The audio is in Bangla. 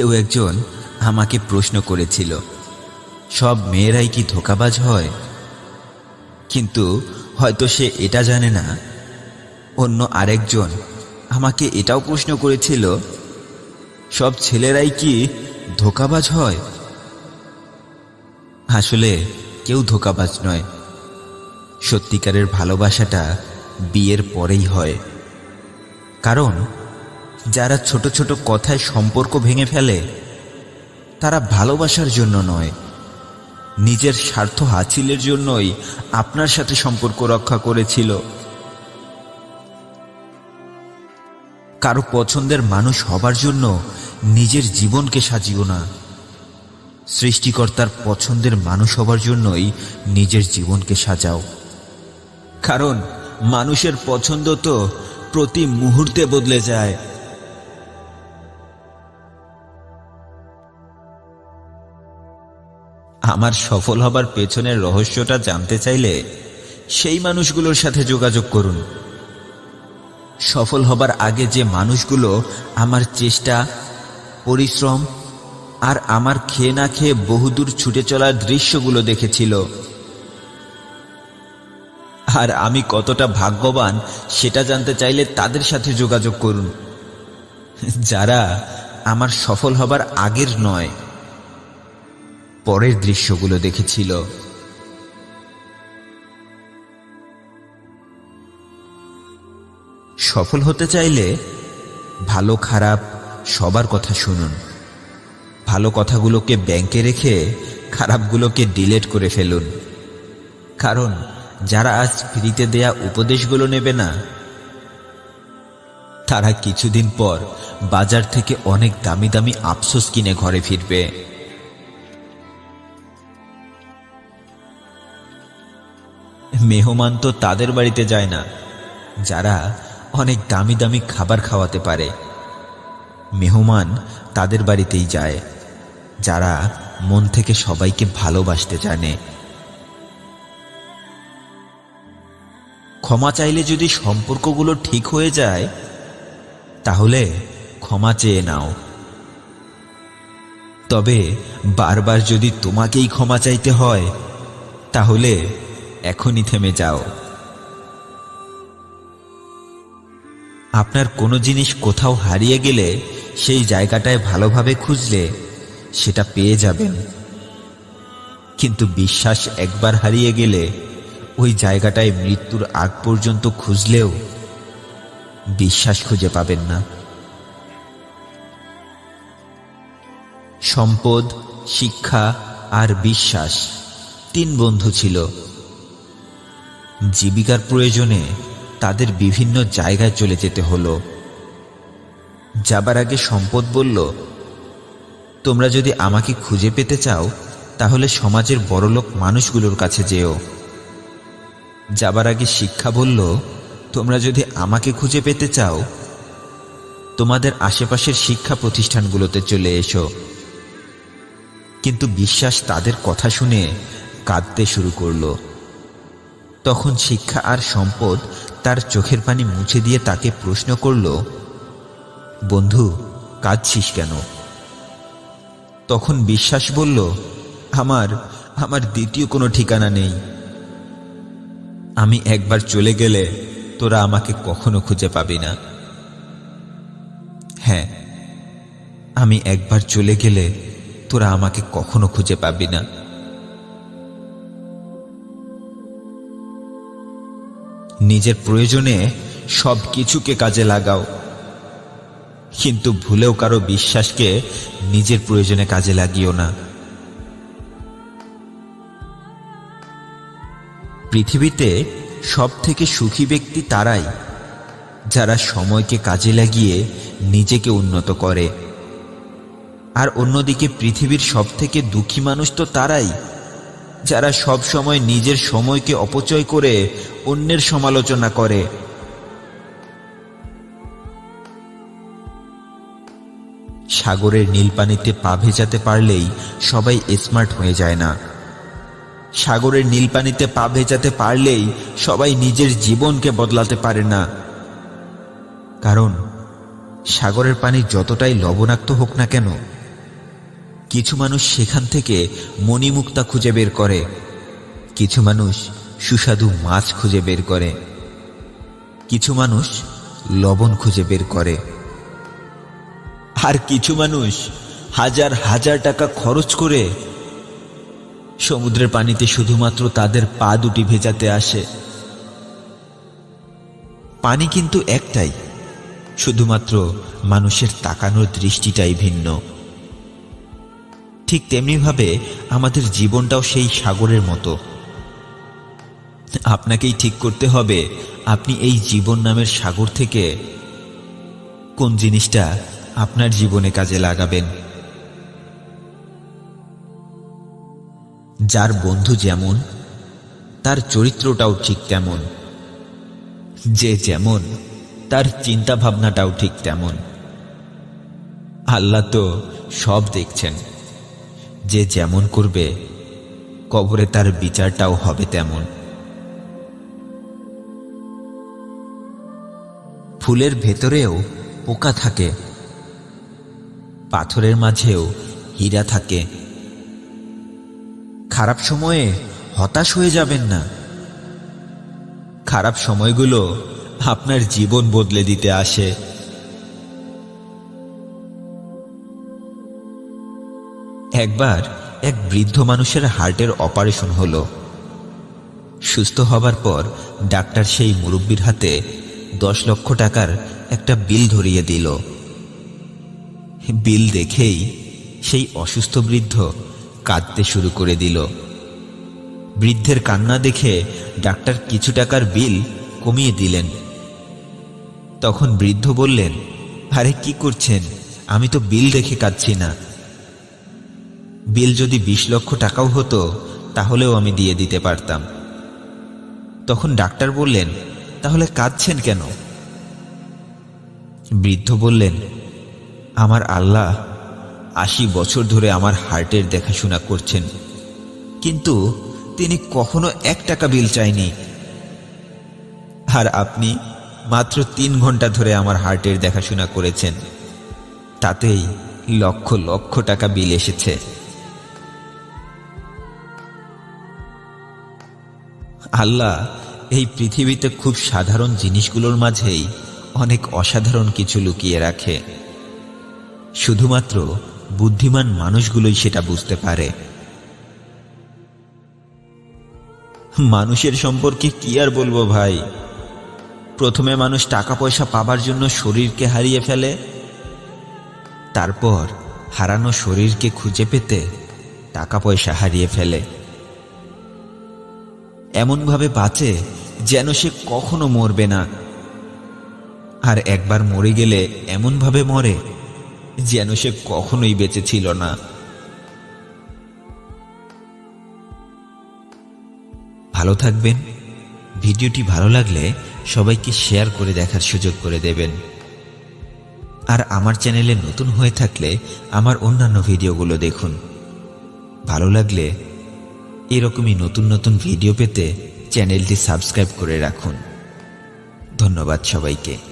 কেউ একজন আমাকে প্রশ্ন করেছিল, সব মেয়েরাই কি ধোকাবাজ হয়? কিন্তু হয়তো সে এটা জানে না। অন্য আরেকজন আমাকে এটাও প্রশ্ন করেছিল, সব ছেলেরাই কি ধোকাবাজ হয়? আসলে কেউ ধোকাবাজ নয়। সত্যিকারের ভালোবাসাটা বিয়ের পরেই হয়। কারণ যারা ছোট ছোট কথায় সম্পর্ক ভেঙে ফেলে, তারা ভালোবাসার জন্য নয়, নিজের স্বার্থ হাসিলের জন্যই আপনার সাথে সম্পর্ক রক্ষা করেছিল। কারও পছন্দের মানুষ হবার জন্য নিজের জীবনকে সাজিও না। সৃষ্টিকর্তার পছন্দের মানুষ হবার জন্যই নিজের জীবনকে সাজাও। কারণ মানুষের পছন্দ তো প্রতি মুহূর্তে বদলে যায়। আমার সফল হবার পেছনের রহস্যটা জানতে চাইলে সেই মানুষগুলোর সাথে যোগাযোগ করুন। সফল হবার আগে যে মানুষগুলো আমার চেষ্টা, পরিশ্রম আর আমার খেয়ে না খেয়ে বহুদূর ছুটে চলার দৃশ্যগুলো দেখেছিল। আর আমি কতটা ভাগ্যবান সেটা জানতে চাইলে তাদের সাথে যোগাযোগ করুন, যারা আমার সফল হবার আগের নয়। পরের দৃশ্যগুলো দেখেছিল। সফল হতে চাইলে ভালো খারাপ সবার কথা শুনুন। ভালো কথাগুলোকে ব্যাংকে রেখে খারাপগুলোকে ডিলেট করে ফেলুন। কারণ যারা আজ ফ্রিতে দেয়া উপদেশগুলো নেবে না, তারা কিছুদিন পর বাজার থেকে অনেক দামি দামি আফসোস কিনে ঘরে ফিরবে। মেহমান তো তাদের বাড়িতে যায় না, যারা অনেক দামি দামি খাবার খাওয়াতে পারে। মেহমান তাদের বাড়িতেই যায়, যারা মন থেকে সবাইকে ভালোবাসতে জানে। ক্ষমা চাইলে যদি সম্পর্কগুলো ঠিক হয়ে যায়, তাহলে ক্ষমা চেয়ে নাও। তবে বারবার যদি তোমাকেই ক্ষমা চাইতে হয়, তাহলে এখনই থেমে যাও। আপনার কোনো জিনিস কোথাও হারিয়ে গেলে সেই জায়গাটায় ভালোভাবে খুঁজলে সেটা পেয়ে যাবেন। কিন্তু বিশ্বাস একবার হারিয়ে গেলে ওই জায়গাটায় মৃত্যুর আগ পর্যন্ত খুঁজলেও বিশ্বাস খুঁজে পাবেন না। সম্পদ, শিক্ষা আর বিশ্বাস তিন বন্ধু ছিল। জীবিকার প্রয়োজনে তাদের বিভিন্ন জায়গায় চলে যেতে হলো। যাবার আগে সম্পদ বলল, তোমরা যদি আমাকে খুঁজে পেতে চাও, তাহলে সমাজের বড়লোক মানুষগুলোর কাছে যেও। যাবার আগে শিক্ষা বলল, তোমরা যদি আমাকে খুঁজে পেতে চাও, তোমাদের আশেপাশের শিক্ষা প্রতিষ্ঠানগুলোতে চলে এসো। কিন্তু বিশ্বাস তাদের কথা শুনে কাঁদতে শুরু করল। তখন শিক্ষা আর সম্পদ তার চোখের পানি মুছে দিয়ে তাকে প্রশ্ন করল, বন্ধু, কাঁদছিস কেন? তখন বিশ্বাস বলল, আমার আমার দ্বিতীয় কোনো ঠিকানা নেই। আমি একবার চলে গেলে তোরা আমাকে কখনো খুঁজে পাবি না। হ্যাঁ আমি একবার চলে গেলে তোরা আমাকে কখনো খুঁজে পাবি না। নিজের প্রয়োজনে সব কিছুকে কাজে লাগাও। কিন্তু ভুলেও কারও বিশ্বাসকে নিজের প্রয়োজনে কাজে লাগিও না। পৃথিবীতে সব থেকে সুখী ব্যক্তি তারাই, যারা সময়কে কাজে লাগিয়ে নিজেকে উন্নত করে। আর অন্যদিকে পৃথিবীর সব থেকে দুঃখী মানুষ তো তারাই, যারা সব সময় নিজের সময়কে অপচয় করে অন্যের সমালোচনা করে। সাগরের নীল পানিতে পা ভেজাতে পারলেই সবাই স্মার্ট হয়ে যায় না। সাগরের নীল পানিতে পা ভেজাতে পারলেই সবাই নিজের জীবনকে বদলাতে পারে না। কারণ, সাগরের পানি যতটাই লবণাক্ত হোক না কেন, কিছু মানুষ সেখান থেকে মণিমুক্তা খুঁজে বের করে। কিছু মানুষ সুস্বাদু মাছ খুঁজে বের করে। কিছু মানুষ লবণ খুঁজে বের করে। আর কিছু মানুষ হাজার হাজার টাকা খরচ করে সমুদ্রের পানিতে শুধুমাত্র তাদের পা দুটি ভেজাতে আসে। পানি কিন্তু একটাই, শুধুমাত্র মানুষের তাকানোর দৃষ্টিটাই ভিন্ন। ঠিক তেমনিভাবে আমাদের জীবনটাও সেই সাগরের মতো। আপনাকেই ঠিক করতে হবে। আপনি এই জীবন নামের সাগর থেকে কোন জিনিসটা আপনার জীবনে কাজে লাগাবেন? যার বন্ধু যেমন, তার চরিত্রটাও ঠিক তেমন। যে যেমন, তার চিন্তা ভাবনাটাও ঠিক তেমন। আল্লাহ তো সব দেখছেন। যে যেমন করবে, কবরে তার বিচারটাও হবে তেমন। ফুলের ভেতরেও পোকা থাকে। পাথরের মাঝেও হীরা থাকে। খারাপ সময়ে হতাশ হয়ে যাবেন না। খারাপ সময়গুলো আপনার জীবন বদলে দিতে আসে। একবার এক বৃদ্ধ মানুষের হার্টের অপারেশন হলো। সুস্থ হবার পর ডাক্তার সেই মুরব্বীর হাতে দশ লক্ষ টাকার একটা বিল ধরিয়ে দিল। বিল দেখেই সেই অসুস্থ বৃদ্ধ কাঁদতে শুরু করে দিল। বৃদ্ধের কান্না দেখে ডাক্তার কিছু টাকার বিল কমিয়ে দিলেন। তখন বৃদ্ধ বললেন, আরে কি করছেন? আমি তো বিল দেখে কাঁদছি না। বিল যদি বিশ লক্ষ টাকাও হতো, তাহলেও আমি দিয়ে দিতে পারতাম। তখন ডাক্তার বললেন তাহলে কাঁদছেন কেন? বৃদ্ধ বললেন, আমার আল্লাহ আশি বছর ধরে আমার হার্টের দেখাশোনা করছেন, কিন্তু তিনি কখনো এক টাকা বিল চাইনি। আর আপনি মাত্র তিন ঘণ্টা ধরে আমার হার্টের দেখাশোনা করেছেন, তাতেই লক্ষ লক্ষ টাকা বিল এসেছে। আল্লাহ এই পৃথিবীতে খুব সাধারণ জিনিসগুলোর মাঝেই অনেক অসাধারণ কিছু লুকিয়ে রাখে। শুধুমাত্র বুদ্ধিমান মানুষগুলোই সেটা বুঝতে পারে। মানুষের সম্পর্কে কি আর বলব ভাই? প্রথমে মানুষ টাকা পয়সা পাবার জন্য শরীরকে হারিয়ে ফেলে, তারপর হারানো শরীরকে খুঁজে পেতে টাকা পয়সা হারিয়ে ফেলে। এমনভাবে বাঁচে যেন সে কখনো মরবে না। আর একবার মরে গেলে এমনভাবে মরে যেন সে কখনোই বেঁচে ছিল না। ভালো থাকবেন। ভিডিওটি ভালো লাগলে সবাইকে শেয়ার করে দেখার সুযোগ করে দেবেন। আর আমার চ্যানেলে নতুন হয়ে থাকলে আমার অন্যান্য ভিডিওগুলো দেখুন। ভালো লাগলে এরকমই নতুন নতুন ভিডিও পেতে চ্যানেলটি সাবস্ক্রাইব করে রাখুন। ধন্যবাদ সবাইকে।